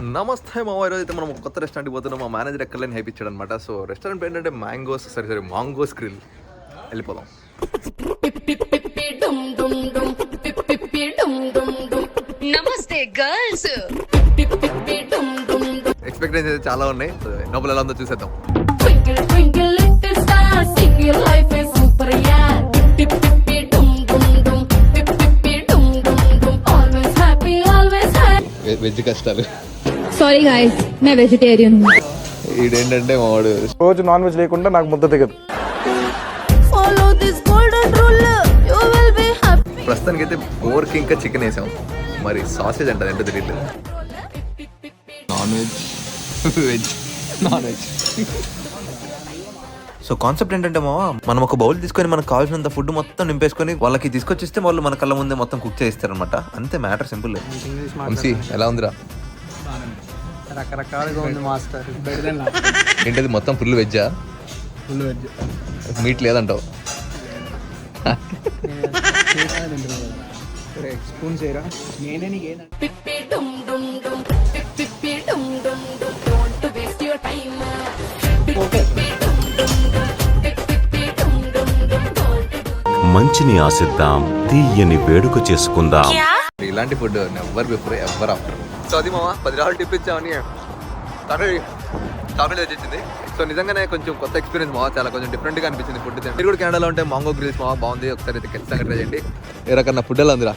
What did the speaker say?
నమస్తే మా ఈరోజు అయితే మనం ఒక కొత్త రెస్టారెంట్కి పోతున్నాం. మా మేనేజర్ ఎక్కలేని హైప్ ఇచ్చాడు అనమాట సో రెస్టారెంట్ ఏంటంటే మ్యాంగోస్ సరే సరే మాంగోస్ గ్రిల్ వెళ్ళిపోదాం. నమస్తే గర్ల్స్. ఎక్స్పెక్టేషన్స్ అయితే చాలా ఉన్నాయి. సో లోపల ఎలా ఉందో చూసేద్దాం. వెజ్ కష్టాలు. సారీ గాయస్ మే వెజిటేరియన్ ఇదేంటంటే మాడు రోజు నాన్ వెజ్ లేకుండా నాకు ముద్ద దిగదు follow this golden rule you will be happy ప్రస్తుతానికి అయితే బోర్కి ఇంకా చికెన్ వేసాం. మరి సాసేజ్ అంట ఏంటో తెలియట్లేదు. Non veg veg non veg so concept ఏంటంటే మావా మనం ఒక బౌల్ తీసుకొని మనకు కావాల్సినంత ఫుడ్ మొత్తం నింపేసుకొని వాళ్ళకి తీసుకొచ్చిస్తే వాళ్ళు మన కళ్ళ ముందే మొత్తం కుక్ చేస్తారనమాట అంతే మ్యాటర్ సింపుల్ ఎలా ఉందిరా? రకరకాలుగా ఉంది మాస్టర్. ఏంటది మొత్తం ఫుల్ వెజ్జా? Full veg. మీట్ లేదంటావు? స్పూన్ చేయరా? నేనే మంచిని ఆశిద్దాం తీయని వేడుక చేసుకుందాం. ఇలాంటి food never before ever after so అది మామ. పది రాళ్ళు టిప్ ఇచ్చామని చాక్లెట్ చాక్లెట్ తెచ్చింది. సో నిజంగానే కొంచెం కొత్త ఎక్స్పీరియన్స్ మావా చాలా కొంచెం డిఫరెంట్గా అనిపించింది ఫుడ్ మీరు కూడా కెనడాలో ఉంటే మాంగో గ్రిల్స్ మావా బాగుంది. ఒకసారి అయితే ఖచ్చితంగా ట్రై చేయండి. ఏ రకన్నా ఫుడ్ ఎలా ఉందిరా?